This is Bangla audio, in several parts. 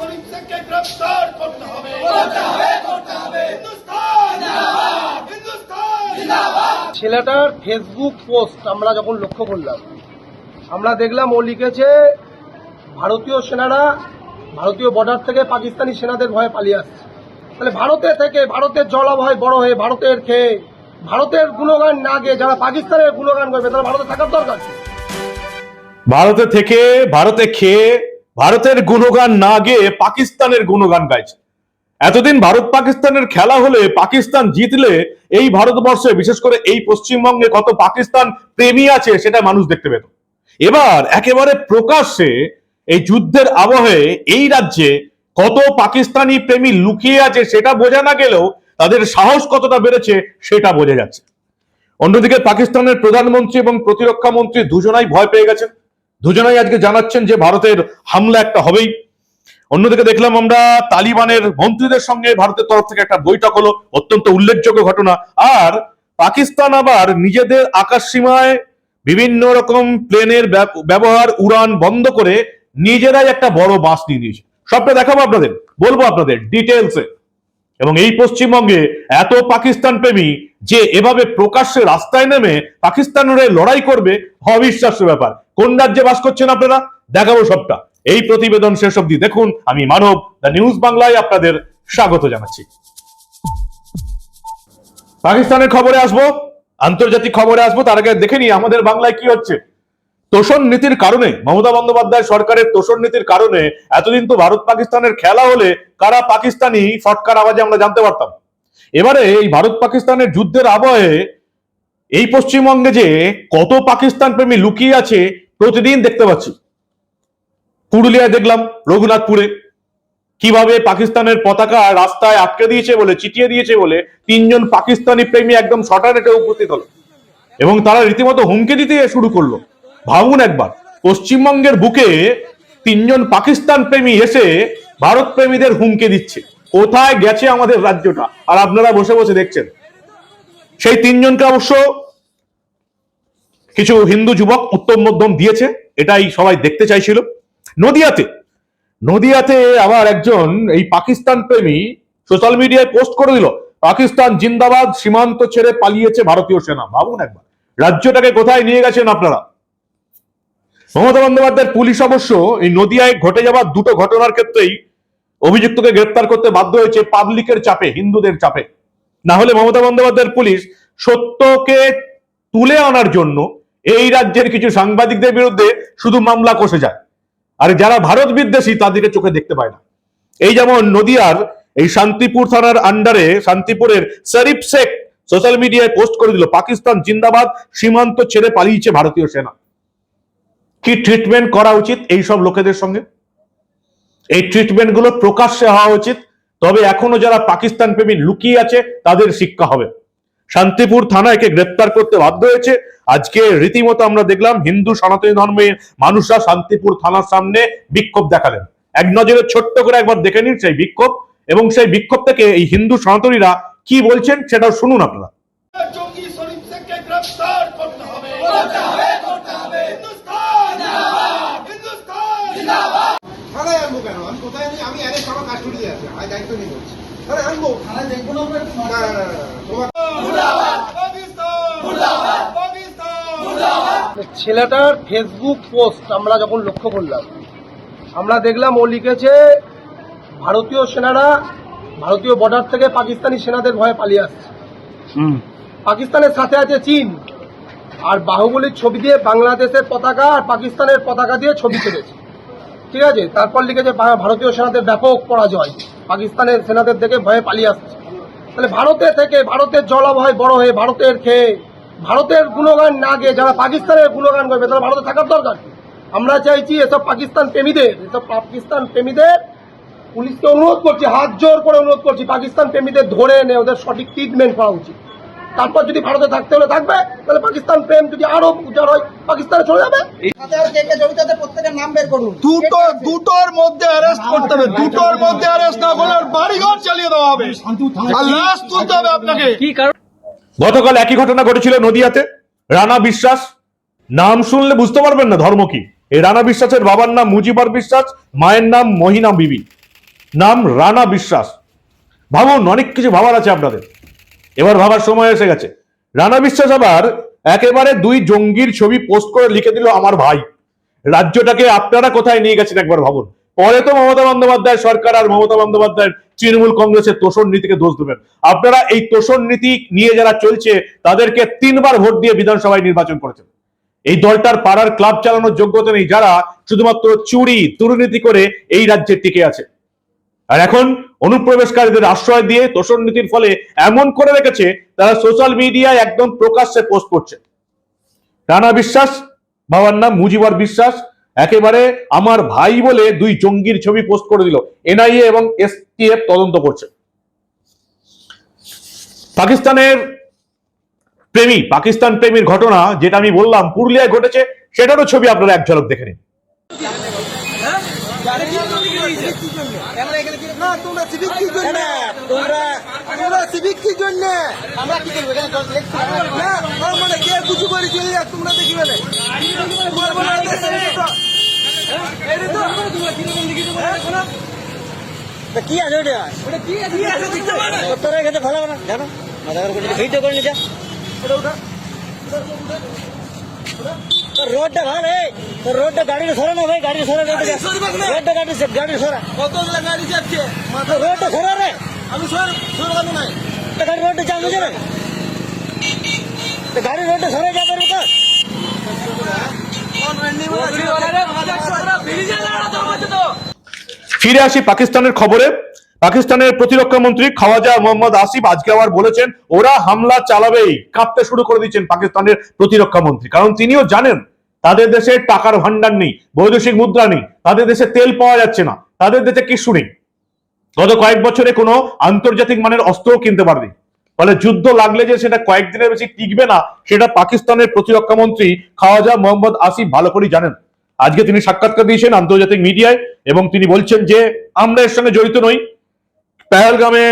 শরীফ গ্রেফতার করতে হবে। করতে হবে করতে হবে। হিন্দুস্তান। জিন্দাবাদ। হিন্দুস্তান। জিন্দাবাদ। ছেলেটার ফেসবুক পোস্ট আমরা যখন লক্ষ্য করলাম আমরা দেখলাম ও লিখেছে ভারতীয় সেনারা ভারতীয় বর্ডার থেকে পাকিস্তানি সেনাদের ভয়ে পালিয়ে আসছে। তাহলে ভারতে থেকে ভারতের জলাভয় বড় হয়ে ভারতের খেয়ে ভারতের গুণগান না গিয়ে যারা পাকিস্তানের গুণগান করবে তারা ভারতে থাকার দরকার ভারতে থেকে ভারতে খেয়ে ভারতের গুণগান না গেয়ে পাকিস্তানের গুণগান গাইছে। এতদিন ভারত পাকিস্তানের খেলা হলে পাকিস্তান জিতলে এই ভারতবর্ষে, বিশেষ করে এই পশ্চিমবঙ্গে কত পাকিস্তান প্রেমী আছে সেটা মানুষ দেখতে পেত। এবার একেবারে প্রকাশ্যে এই যুদ্ধের আবহে এই রাজ্যে কত পাকিস্তানি প্রেমী লুকিয়ে আছে সেটা বোঝা না গেলেও তাদের সাহস কতটা বেড়েছে সেটা বোঝা যাচ্ছে। অন্যদিকে পাকিস্তানের প্রধানমন্ত্রী এবং প্রতিরক্ষা মন্ত্রী দুজনাই ভয় পেয়ে গেছেন। দুজনাই আজকে জানাচ্ছেন যে ভারতের হামলা একটা হবেই। অন্যদিকে দেখলাম আমরা তালিবানের মন্ত্রীদের সঙ্গে ভারতের তরফ থেকে একটা বৈঠক হলো, অত্যন্ত উল্লেখযোগ্য ঘটনা। আর পাকিস্তান আবার নিজেদের আকাশ সীমায় বিভিন্ন রকম প্লেনের ব্যব- ব্যবহার, উড়ান বন্ধ করে নিজেরাই একটা বড় বাস নিয়ে নিয়েছে। সবটা দেখাবো আপনাদের, বলব আপনাদের ডিটেলসে এবং এই পশ্চিমবঙ্গে এত পাকিস্তান প্রেমী যে এভাবে প্রকাশ্যে রাস্তায় নেমে পাকিস্তানের লড়াই করবে, অবিশ্বাস্য ব্যাপার। কোন রাজ্যে বাস করছেন আপনারা? দেখাবো সবটা। এই প্রতিবেদন শেষ অবধি দেখুন। আমি মানব, দ্য নিউজ বাংলায় আপনাদের স্বাগত জানাচ্ছি। পাকিস্তানের খবরে আসব, আন্তর্জাতিক খবরে আসব, তার আগে দেখে নিই আমাদের বাংলায় কি হচ্ছে। তোষণ নীতির কারণে, মমতা বন্দ্যোপাধ্যায় সরকারের তোষণ নীতির কারণে এতদিন তো ভারত পাকিস্তানের খেলা হলে কারা পাকিস্তানি ফটকার আওয়াজে আমরা জানতে পারতাম। এবারে এই ভারত পাকিস্তানের যুদ্ধের আবহে এই পশ্চিমবঙ্গে যে কত পাকিস্তান প্রেমী লুকিয়ে আছে, প্রতিদিন দেখতে পাচ্ছি। পুরুলিয়ায় দেখলাম রঘুনাথপুরে, কীভাবে পাকিস্তানের পতাকা রাস্তায় আটকে দিয়েছে বলে, চিটিয়ে দিয়েছে বলে তিনজন পাকিস্তানি প্রেমী একদম শটারেটে উপস্থিত হলো। এবং তারা রীতিমতো হুমকি দিতে শুরু করল। ভাবুন একবার, পশ্চিমবঙ্গের বুকে তিনজন পাকিস্তান প্রেমী এসে ভারত প্রেমীদের হুমকি দিচ্ছে। কোথায় গেছে আমাদের রাজ্যটা? আর আপনারা বসে বসে দেখছেন। সেই তিনজনকে অবশ্য কিছু হিন্দু যুবক উত্তম মধ্যম দিয়েছে, এটাই সবাই দেখতে চাইছিল। নদিয়াতে নদিয়াতে আবার একজন এই পাকিস্তান প্রেমী সোশ্যাল মিডিয়ায় পোস্ট করে দিল, পাকিস্তান জিন্দাবাদ, সীমান্ত ছেড়ে পালিয়েছে ভারতীয় সেনা। ভাবুন একবার, রাজ্যটাকে কোথায় নিয়ে গেছেন আপনারা? মমতা বন্দ্যোপাধ্যায়ের পুলিশ অবশ্য এই নদিয়ায় ঘটে যাওয়া দুটো ঘটনার ক্ষেত্রেই অভিযুক্তকে গ্রেপ্তার করতে বাধ্য হয়েছে পাবলিকের চাপে, হিন্দুদের চাপে। না হলে মমতা বন্দ্যোপাধ্যায়ের পুলিশ সত্যকে তুলে আনার জন্য এই রাজ্যের কিছু সাংবাদিকদের বিরুদ্ধে শুধু মামলা কষে যায়। আর যারা ভারত বিদ্বেষী, তাদেরকে চোখে দেখতে পায় না। এই যেমন নদিয়ার এই শান্তিপুর থানার আন্ডারে শান্তিপুরের শরীফ শেখ সোশ্যাল মিডিয়ায় পোস্ট করে দিল, পাকিস্তান জিন্দাবাদ, সীমান্ত ছেড়ে পালিয়েছে ভারতীয় সেনা। কি ট্রিটমেন্ট করা উচিত এই সব লোকেদের সঙ্গে? এই ট্রিটমেন্টগুলো প্রকাশ্যে হওয়া উচিত। তবে এখনও যারা পাকিস্তান প্রেমী লুকিয়ে আছে, তাদের শিক্ষা হবে। শান্তিপুর থানা একে গ্রেপ্তার করতে বাধ্য হয়েছে। আজকে রীতিমতো আমরা দেখলাম হিন্দু সনাতনী ধর্মের মানুষরা শান্তিপুর থানার সামনে বিক্ষোভ দেখালেন। এক নজরে ছোট্ট করে একবার দেখে নিন সেই বিক্ষোভ। এবং সেই বিক্ষোভ থেকে এই হিন্দু সনাতনীরা কি বলছেন সেটাও শুনুন আপনারা জঙ্গি শরীফ থেকে গ্রেফতার করতে হবে করতে হবে করতে হবে হিন্দুস্তান জিন্দাবাদ হিন্দুস্তান জিন্দাবাদ থানায় আনব কেন আমি কোথায় নেই আমি অ্যারেস্ট আছে আমি দায়িত্ব নিয়ে বলছি। থানায় আনব থানায় দেখব না না না না, না, তোমার মুর্দাবাদ! পাকিস্তান মুর্দাবাদ! পাকিস্তান মুর্দাবাদ ছেলেটার ফেসবুক পোস্ট আমরা যখন লক্ষ্য করলাম আমরা দেখলাম ও লিখেছে ভারতীয় সেনারা ভারতীয় বর্ডার থেকে পাকিস্তানি সেনাদের ভয়ে পালিয়ে আসছে। পাকিস্তানের সাথে আছে চীন। আর বাহুবলীর ছবি দিয়ে বাংলাদেশের পতাকা আর পাকিস্তানের পতাকা দিয়ে ছবি ছেড়েছে। ঠিক আছে? তারপর লিখেছে ভারতীয় সেনাদের ব্যাপক পরাজয়। পাকিস্তানের সেনাদের দেখে ভয়ে পালিয়ে আসছে। তাহলে ভারতে থেকে ভারতের জলাভয় বড় হয়ে ভারতের খেয়ে, ভারতের গুণগান না গিয়ে যারা পাকিস্তানের গুণগান করবে তারা ভারতে থাকার দরকার আমরা চাইছি এসব পাকিস্তান প্রেমীদের, এসব পাকিস্তান প্রেমীদের, পুলিশকে অনুরোধ করছি, হাত জোর করে অনুরোধ করছি, পাকিস্তান প্রেমীদের ধরে এনে ওদের সঠিক ট্রিটমেন্ট করা উচিত। তারপর যদি ভারতে থাকতে হলে থাকবে তাহলে পাকিস্তান প্রেম যদি আরও উজাড় হয় পাকিস্তানে চলে যাবে। সাথে আর কে কে জড়িত আছে প্রত্যেকের নাম বের করুন দুটো দুটোর মধ্যে অ্যারেস্ট করতে হবে দুটোর মধ্যে অ্যারেস্ট না করলে বাড়িঘর চালিয়ে দেওয়া হবে। আর লাশ তুলতে হবে আপনাকে। গতকাল একই ঘটনা ঘটেছিল নদিয়াতে। রানা বিশ্বাস নাম শুনলে বুঝতে পারবেন না ধর্ম কি। এই রানা বিশ্বাসের বাবার নাম মুজিবর বিশ্বাস মায়ের নাম মহিনা বিবি। নাম রানা বিশ্বাস। ভাবুন অনেক কিছু ভাবার আছে আপনাদের। এবার ভাবার সময় এসে গেছে। রানা বিশ্বাস আবার একেবারে দুই জঙ্গির ছবি পোস্ট করে লিখে দিল, আমার ভাই। রাজ্যটাকে আপনারা কোথায় নিয়ে গেছেন একবার ভাবুন। পরে তো মমতা বন্দ্যোপাধ্যায় সরকার আর মমতা বন্দ্যোপাধ্যায়ের তৃণমূল কংগ্রেসের তোষণ নীতিকে দোষ দেবেন। আপনারা এই তোষণ নীতি নিয়ে যারা চলছে, তাদেরকে তিনবার ভোট দিয়ে বিধানসভায় নির্বাচন করেছেন। এই দলটার পাড়ার ক্লাব চালানোর যোগ্যতা নেই যারা শুধুমাত্র চুরি, দুর্নীতি করে এই রাজ্যে টিকে আছে। আর এখন অনুপ্রবেশকারীদের আশ্রয় দিয়ে তোষণ নীতির ফলে এমন করে রেখেছে তারা সোশ্যাল মিডিয়ায় একদম প্রকাশ্যে পোস্ট করছে। রানা বিশ্বাস, বাবার নাম মুজিবর বিশ্বাস, একেবারে আমার ভাই বলে দুই জঙ্গির ছবি পোস্ট করে দিল। এনআইএ এবং এসটিএফ তদন্ত করছে। পাকিস্তানের প্রেমী, পাকিস্তান প্রেমীর ঘটনা, যেটা আমি বললাম, পুরুলিয়ায় ঘটেছে, সেটারও ছবি আপনারা এক ঝলক দেখে নিন না তোমরা সিভিক কি জন্য তোমরা কি জন্য। আমরা কি করব? না মানে কে কিছু করে চলে যাক তোমরা না। তোমার মনে হয় কি আছে ওটা? তোরা এখানে ভালো না জানো ভিডিও করে নিয়ে ওটা ওটা রোডটা ভালো রে তো রোডটা গাড়ি সরা না ভাই গাড়ি সরা রোডটা গাড়ি গাড়ি সরা কতগুলো গাড়ি যাচ্ছে রোডটা সরা রে। আমি সর সরানো নাই। ফিরে আসি পাকিস্তানের খবরে। পাকিস্তানের প্রতিরক্ষা মন্ত্রী খাওয়াজা মোহাম্মদ আসিফ আজকে আবার বলেছেন, ওরা হামলা চালাবেই, কাঁপতে শুরু করে দিচ্ছেন পাকিস্তানের প্রতিরক্ষা মন্ত্রী। কারণ তিনিও জানেন, তাদের দেশে টাকার ভান্ডার নেই, বৈদেশিক মুদ্রা নেই, তাদের দেশে তেল পাওয়া যাচ্ছে না, তাদের দেশে কিছু নেই। গত কয়েক বছরে কোনো আন্তর্জাতিক মানের অস্ত্রও কিনতে পারেনি। ফলে যুদ্ধ লাগলে যে সেটা কয়েকদিনের বেশি টিকবে না, সেটা পাকিস্তানের প্রতিরক্ষা মন্ত্রী খাওয়াজা মোহাম্মদ আসিফ ভালো করেই জানেন। আজকে তিনি সাক্ষাৎকার দিয়েছেন আন্তর্জাতিক মিডিয়ায় এবং তিনি বলছেন যে, আমরা এর সঙ্গে জড়িত নই। পেহেলগামে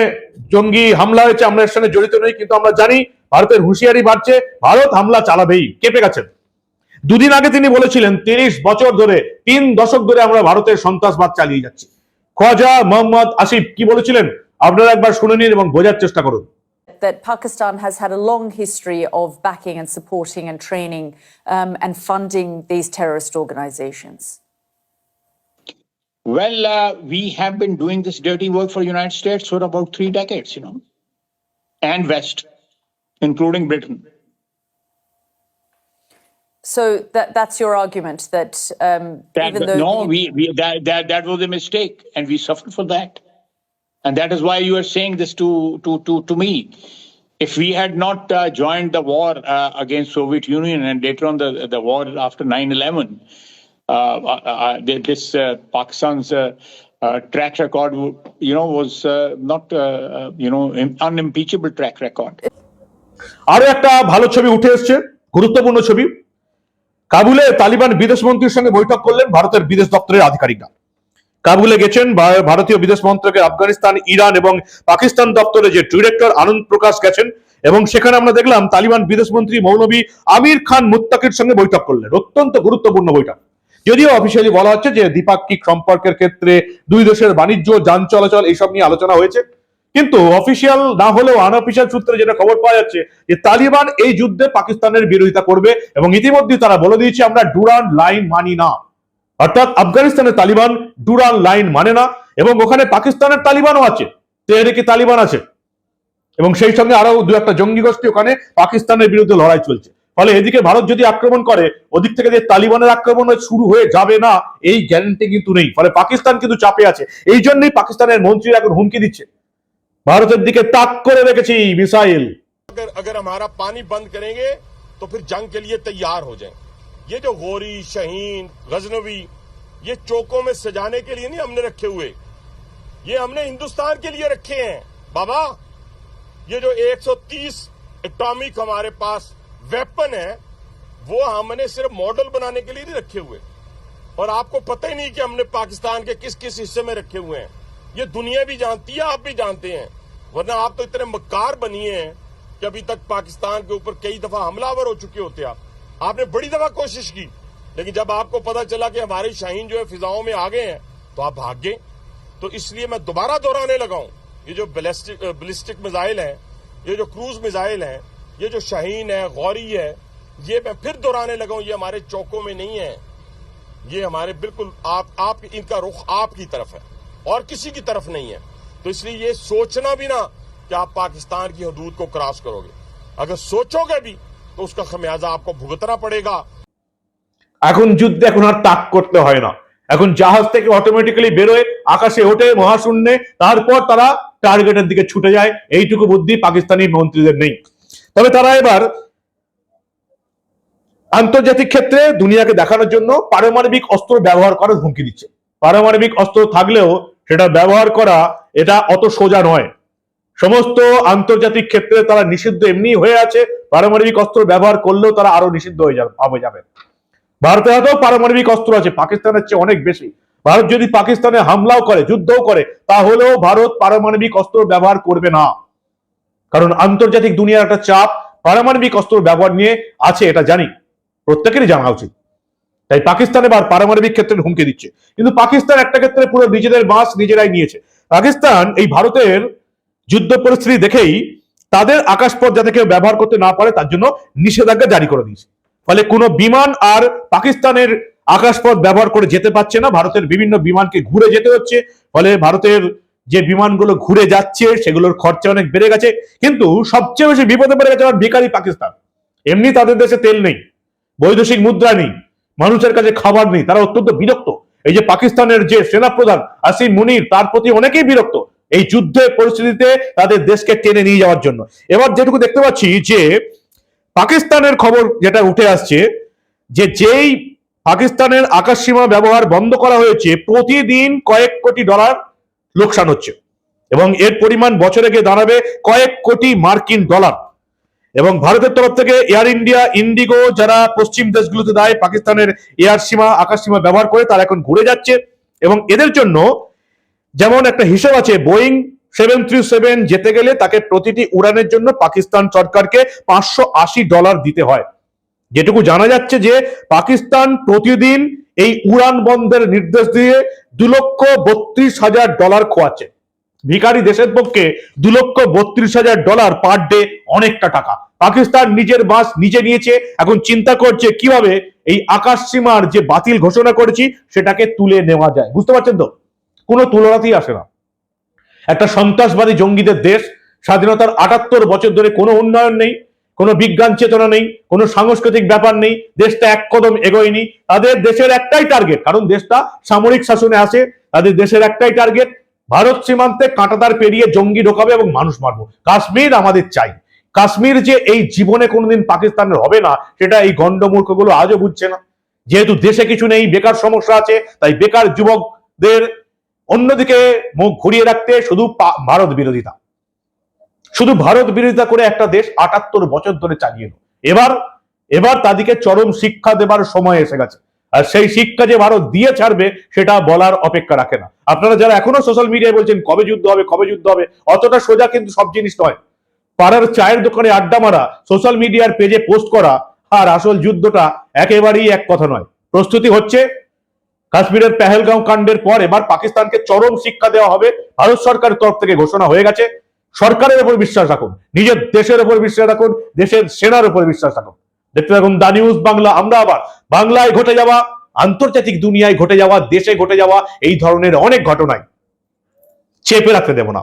জঙ্গি হামলা হয়েছে, আমরা এর সঙ্গে জড়িত নই, কিন্তু আমরা জানি ভারতের হুঁশিয়ারি বাড়ছে, ভারত হামলা চালাবেই। কেঁপে গেছেন। দুদিন আগে তিনি বলেছিলেন, তিরিশ বছর ধরে, তিন দশক ধরে আমরা ভারতের সন্ত্রাসবাদ চালিয়ে যাচ্ছি। খোয়াজা মোহাম্মদ আসিফ কি বলেছিলেন আপনারা একবার শুনে নিন এবং বোঝার চেষ্টা করুন that Pakistan has had a long history of backing and supporting and training um, and funding these terrorist organizations. Well, uh, we have been doing this dirty work for the United States for about three decades, you know, and West, including Britain. So that, that's your argument that um, That, even though no, you- we, we that, that that was a mistake, and we suffered for that, and that is why you are saying this to to to to me. If we had not uh, joined the war uh, against Soviet Union and later on the the war after 9/11, uh, uh, uh, this uh, Pakistan's uh, uh, track record, you know, was uh, not uh, uh, you know unimpeachable track record. আরো একটা ভালো ছবি উঠে এসছে গুরুত্বপূর্ণ ছবি কাবুলে তালিবান বিদেশ মন্ত্রীর সঙ্গে বৈঠক করলেন ভারতের বিদেশ দপ্তরের আধিকারিকরা। কাবুলে গেছেন ভারতীয় বিদেশ মন্ত্রকের আফগানিস্তান, ইরান এবং পাকিস্তান দপ্তরে যে ডিরেক্টর আনন্দ প্রকাশ গেছেন এবং সেখানে আমরা দেখলাম তালিবান বিদেশ মন্ত্রী মৌলবী আমির খান মুত্তাকির সঙ্গে বৈঠক করলেন। অত্যন্ত গুরুত্বপূর্ণ বৈঠক। যদিও অফিসিয়ালি বলা হচ্ছে যে দ্বিপাক্ষিক সম্পর্কের ক্ষেত্রে দুই দেশের বাণিজ্য, যান চলাচল এইসব নিয়ে আলোচনা হয়েছে। কিন্তু অফিসিয়াল না হলেও আনঅফিসিয়াল সূত্রে যেটা খবর পাওয়া যাচ্ছে যে তালিবান এই যুদ্ধে পাকিস্তানের বিরোধিতা করবে এবং ইতিমধ্যে তারা বলে দিয়েছে আমরা ডুরান লাইন মানি না। অর্থাৎ আফগানিস্তানের তালিবান ডুরান লাইন মানে না এবং ওখানে পাকিস্তানের তালিবানও আছে তেহরিকে তালিবান আছে? এবং সেই সঙ্গে আরও দু একটা জঙ্গি গোষ্ঠী ওখানে পাকিস্তানের বিরুদ্ধে লড়াই চলছে। ফলে এদিকে ভারত যদি আক্রমণ করে, ওদিক থেকে যে তালিবানের আক্রমণ শুরু হয়ে যাবে না, এই গ্যারান্টি কিন্তু নেই। ফলে পাকিস্তান কিন্তু চাপে আছে। এই জন্যই পাকিস্তানের মন্ত্রীরা এখন হুমকি দিচ্ছে। ভারতের দিকে তাক করে রেখেছি মিসাইল अगर अगर हमारा पानी बंद करेंगे तो फिर जंग के लिए तैयार हो जाएं ये जो गोरी शहीन गजनवी ये चौकों में सजाने के लिए नहीं हमने रखे हुए ये हमने हिंदुस्तान के लिए रखे हैं बाबा ये जो 130 एटॉमिक हमारे पास वेपन है वो हमने सिर्फ मॉडल बनाने के लिए नहीं रखे हुए और आपको पता ही नहीं कि हमने पाकिस्तान के किस किस हिस्से में रखे हुए हैं ये दुनिया भी जानती है आप भी जानते हैं ورنہ آپ تو اتنے مکار بنیے ہیں کہ ابھی تک پاکستان کے اوپر کئی دفعہ حملہ ور ہو چکے ہوتے آپ۔ آپ نے بڑی دفعہ کوشش کی لیکن جب آپ کو پتا چلا کہ ہمارے شاہین جو ہے فضاؤں میں آ گئے ہیں تو آپ بھاگ گئے تو اس لیے میں دوبارہ دہرانے لگا ہوں یہ جو بلسٹک میزائل ہیں یہ جو کروز میزائل ہیں یہ جو شاہین ہے غوری ہے یہ میں پھر دہرانے لگاؤں یہ ہمارے چوکوں میں نہیں ہے یہ ہمارے بالکل آپ, آپ ان کا رخ آپ کی طرف ہے اور کسی کی طرف نہیں ہے۔ तो इसलिए ये सोचना भी ना कि आप पाकिस्तान की हदूद को क्रॉस करोगे अगर सोचोगे भी तो उसका खमियाजा आपको भुगतना पड़ेगा এখন যুদ্ধে এখন আর তাক করতে হয় না এখন জাহাজ থেকে অটোমেটিক্যালি বেরোয় আকাশে ওঠে মহাশূন্যে তারপর তারা টার্গেটের দিকে ছুটে যায় এইটুকু বুদ্ধি পাকিস্তানি মন্ত্রীদের নেই তবে তারা এবার আন্তর্জাতিক ক্ষেত্রে দুনিয়াকে দেখানোর জন্য পারমাণবিক অস্ত্র ব্যবহার করার হুমকি দিচ্ছে পারমাণবিক অস্ত্র থাকলেও সেটা ব্যবহার করা এটা অত সোজা নয়। সমস্ত আন্তর্জাতিক ক্ষেত্রে তারা নিষিদ্ধ এমনি হয়ে আছে। পারমাণবিক অস্ত্র ব্যবহার করলেও তারা আরও নিষিদ্ধ হয়ে যাবে হবে যাবে। ভারতের হাতেও পারমাণবিক অস্ত্র আছে, পাকিস্তানের চেয়ে অনেক বেশি। ভারত যদি পাকিস্তানে হামলাও করে, যুদ্ধও করে, তাহলেও ভারত পারমাণবিক অস্ত্র ব্যবহার করবে না। কারণ আন্তর্জাতিক দুনিয়ার একটা চাপ, পারমাণবিক অস্ত্র ব্যবহার নিয়ে আছে, এটা জানি। প্রত্যেকেরই জানা উচিত। তাই পাকিস্তান এবার পারমাণবিক ক্ষেত্রে হুমকি দিচ্ছে। কিন্তু পাকিস্তান একটা ক্ষেত্রে পুরো নিজেদের বাস নিজেরাই নিয়েছে। পাকিস্তান এই ভারতের যুদ্ধ পরিস্থিতি দেখেই তাদের আকাশপথ যাতে কেউ ব্যবহার করতে না পারে, তার জন্য নিষেধাজ্ঞা জারি করে দিয়েছে। ফলে কোনো বিমান আর পাকিস্তানের আকাশপথ ব্যবহার করে যেতে পারছে না। ভারতের বিভিন্ন বিমানকে ঘুরে যেতে হচ্ছে। ফলে ভারতের যে বিমানগুলো ঘুরে যাচ্ছে, সেগুলোর খরচা অনেক বেড়ে গেছে। কিন্তু সবচেয়ে বেশি বিপদে পড়ে গেছে আমার বেকারি পাকিস্তান। এমনি তাদের দেশে তেল নেই, বৈদেশিক মুদ্রা নেই, মানুষের কাছে খাবার নেই, তারা অত্যন্ত বিরক্ত। এই যে পাকিস্তানের যে সেনাপ্রধান আসিম মুনির, তার প্রতি অনেকেই বিরক্ত এই যুদ্ধের পরিস্থিতিতে তাদের দেশকে টেনে নিয়ে যাওয়ার জন্য। এবার যেটুকু দেখতে পাচ্ছি যে পাকিস্তানের খবর যেটা উঠে আসছে যে যেই পাকিস্তানের আকাশ সীমা ব্যবহার বন্ধ করা হয়েছে, প্রতিদিন কয়েক কোটি ডলার লোকসান হচ্ছে এবং এর পরিমাণ বছরে গিয়ে দাঁড়াবে কয়েক কোটি মার্কিন ডলার। এবং ভারতের তরফ থেকে এয়ার ইন্ডিয়া ইন্ডিগো যারা পশ্চিম দেশগুলোতে দেয়, পাকিস্তানের এয়ার সীমা, আকাশ সীমা ব্যবহার করে তারা এখন ঘুরে যাচ্ছে। এবং এদের জন্য যেমন একটা হিসাব আছে বোয়িং সেভেন থ্রি সেভেন যেতে গেলে তাকে প্রতিটি উড়ানের জন্য পাকিস্তান সরকারকে পাঁচশো আশি ডলার দিতে হয়। যেটুকু জানা যাচ্ছে যে পাকিস্তান প্রতিদিন এই উড়ান বন্ধের নির্দেশ দিয়ে দু লক্ষ বত্রিশ হাজার ডলার খোয়াচ্ছে। ভিখারি দেশের পক্ষে দু লক্ষ বত্রিশ হাজার ডলার পার ডে অনেকটা টাকা। পাকিস্তান নিজের বাস নিজে নিয়েছে। এখন চিন্তা করছে কীভাবে এই আকাশ সীমার যে বাতিল ঘোষণা করেছি, সেটাকে তুলে নেওয়া যায়। বুঝতে পারছেন তো? কোনো তুলনাতেই আসে না। একটা সন্ত্রাসবাদী জঙ্গিদের দেশ, স্বাধীনতার আটাত্তর বছর ধরে কোনো উন্নয়ন নেই, কোনো বিজ্ঞান চেতনা নেই, কোনো সাংস্কৃতিক ব্যাপার নেই, দেশটা এক কদম এগোয়নি। তাদের দেশের একটাই টার্গেট কারণ দেশটা সামরিক শাসনে আসে তাদের দেশের একটাই টার্গেট ভারত সীমান্তে কাঁটাতার পেরিয়ে জঙ্গি ঢোকাবে এবং মানুষ মারবো। কাশ্মীর আমাদের চাই। কাশ্মীর যে এই জীবনে কোনোদিন পাকিস্তানের হবে না, সেটা এই গন্ডমূর্খগুলো আজও বুঝছে না। যেহেতু দেশে কিছু নেই, বেকার সমস্যা আছে, তাই বেকার যুবকদের অন্যদিকে মুখ ঘুরিয়ে রাখতে শুধু ভারত বিরোধিতা। শুধু ভারত বিরোধিতা করে একটা দেশ আটাত্তর বছর ধরে চালিয়ে। এবার এবার তাদেরকে চরম শিক্ষা দেবার সময় এসে গেছে। আর সেই শিক্ষা যে ভারত দিয়ে ছাড়বে, সেটা বলার অপেক্ষা রাখে না। আপনারা যারা এখনও সোশ্যাল মিডিয়ায় বলছেন, কবে যুদ্ধ হবে, কবে যুদ্ধ হবে, অতটা সোজা কিন্তু সব জিনিস নয়। পাড়ার চায়ের দোকানে আড্ডা মারা সোশ্যাল মিডিয়ার পেজে পোস্ট করা, আর আসল যুদ্ধটা একেবারেই এক কথা নয়। প্রস্তুতি হচ্ছে, কাশ্মীরের পেহেলগাঁও কাণ্ডের পর এবার পাকিস্তানকে চরম শিক্ষা দেওয়া হবে, ভারত সরকারের তরফ থেকে ঘোষণা হয়ে গেছে। সরকারের উপর বিশ্বাস রাখুন, নিজের দেশের উপর বিশ্বাস রাখুন, দেশের সেনার উপর বিশ্বাস রাখুন। দেখতে থাকুন দা নিউজ বাংলা। আমরা আবার বাংলায় ঘটে যাওয়া, আন্তর্জাতিক দুনিয়ায় ঘটে যাওয়া, দেশে ঘটে যাওয়া, এই ধরনের অনেক ঘটনায় চেপে রাখতে দেব না।